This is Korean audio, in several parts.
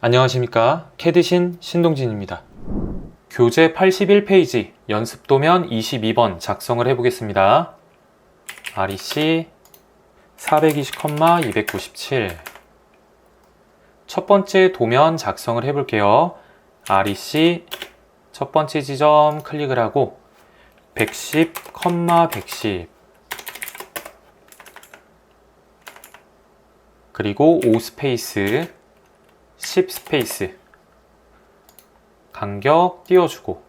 안녕하십니까. 캐드신 신동진입니다. 교재 81페이지 연습도면 22번 작성을 해보겠습니다. REC 420,297. 첫 번째 도면 작성을 해볼게요. REC 첫 번째 지점 클릭을 하고 110, 110 그리고 5 스페이스 10 스페이스 간격 띄워주고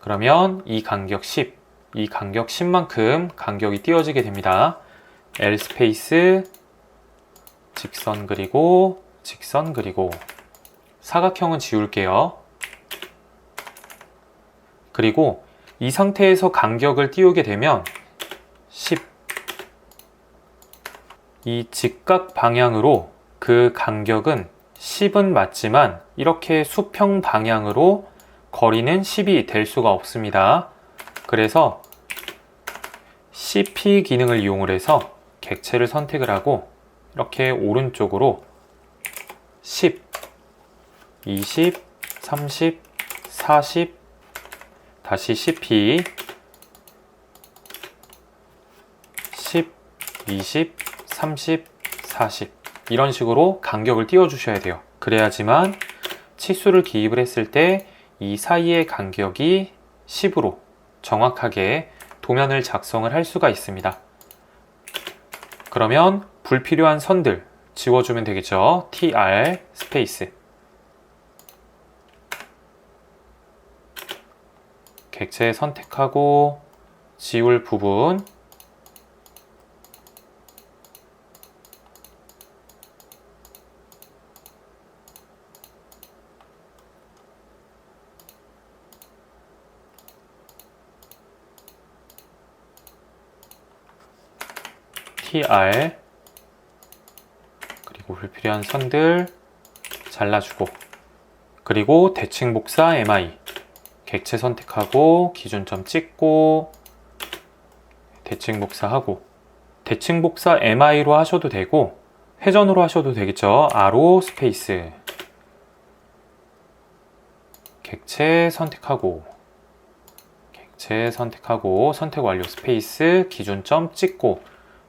그러면 이 간격 10, 이 간격 10만큼 간격이 띄워지게 됩니다. L 스페이스 직선 그리고 직선 그리고 사각형은 지울게요. 그리고 이 상태에서 간격을 띄우게 되면 10, 이 직각 방향으로 그 간격은 10은 맞지만 이렇게 수평 방향으로 거리는 10이 될 수가 없습니다. 그래서 CP 기능을 이용을 해서 객체를 선택을 하고 이렇게 오른쪽으로 10, 20, 30, 40, 다시 CP 10, 20, 30, 40 이런 식으로 간격을 띄워 주셔야 돼요. 그래야지만 치수를 기입을 했을 때 이 사이의 간격이 10으로 정확하게 도면을 작성을 할 수가 있습니다. 그러면 불필요한 선들 지워주면 되겠죠. tr 스페이스 객체 선택하고 지울 부분 tr 그리고 불필요한 선들 잘라주고 그리고 대칭 복사 mi 객체 선택하고 기준점 찍고 대칭 복사하고 대칭 복사 mi로 하셔도 되고 회전으로 하셔도 되겠죠? Arrow 스페이스 객체 선택하고 객체 선택하고 선택 완료 스페이스 기준점 찍고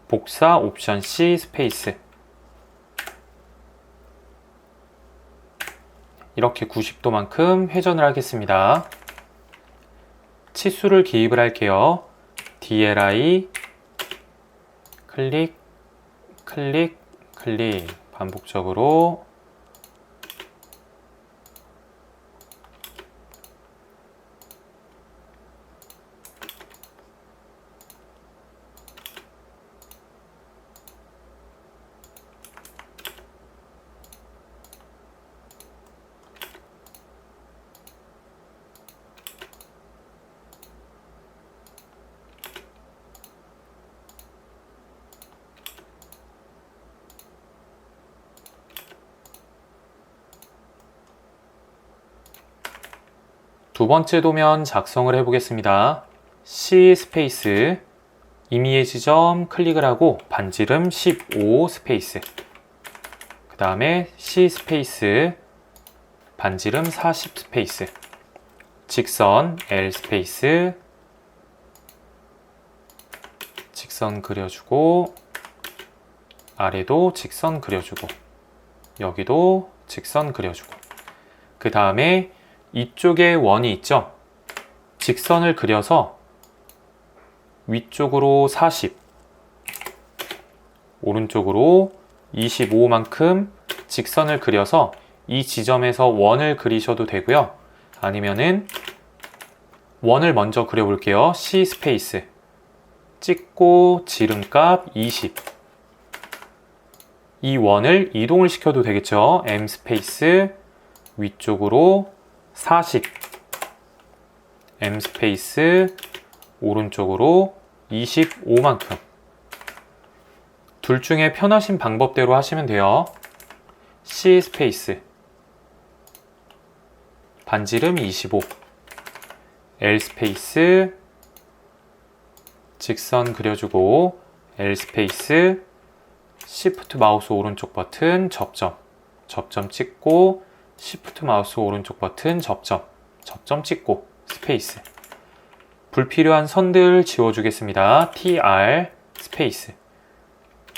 복사 옵션 C 스페이스 이렇게 90도만큼 회전을 하겠습니다. 치수를 기입을 할게요. DLI 클릭 클릭 클릭 반복적으로 두 번째 도면 작성을 해보겠습니다. C 스페이스 임의의 지점 클릭을 하고 반지름 15 스페이스. 그 다음에 C 스페이스 반지름 40 스페이스. 직선 L 스페이스. 직선 그려주고 아래도 직선 그려주고 여기도 직선 그려주고. 그 다음에 이쪽에 원이 있죠? 직선을 그려서 위쪽으로 40, 오른쪽으로 25만큼 직선을 그려서 이 지점에서 원을 그리셔도 되고요. 아니면은 원을 먼저 그려볼게요. C 스페이스 찍고 지름값 20. 이 원을 이동을 시켜도 되겠죠. M 스페이스 위쪽으로 40 M 스페이스 오른쪽으로 25만큼. 둘 중에 편하신 방법대로 하시면 돼요. C 스페이스. 반지름 25 L 스페이스. 직선 그려주고 L 스페이스. Shift 마우스 오른쪽 버튼 접점. 접점 찍고 Shift 마우스 오른쪽 버튼 접점, 접점 찍고 스페이스. 불필요한 선들 지워주겠습니다. TR 스페이스.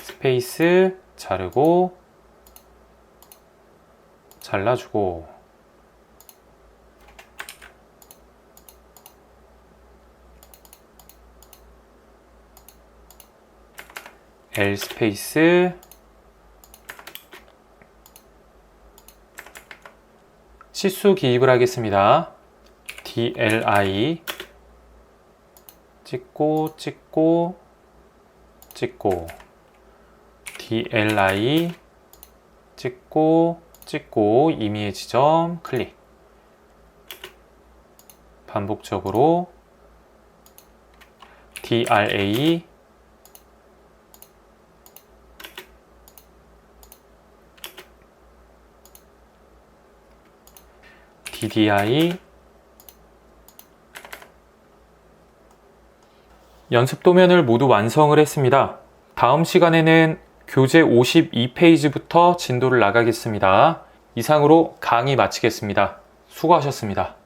스페이스 자르고 잘라주고 L 스페이스 치수 기입을 하겠습니다. DLI 찍고 찍고 찍고. DLI 찍고 찍고. 임의의 지점 클릭. 반복적으로 DRA DDI 연습 도면을 모두 완성을 했습니다. 다음 시간에는 교재 52페이지부터 진도를 나가겠습니다. 이상으로 강의 마치겠습니다. 수고하셨습니다.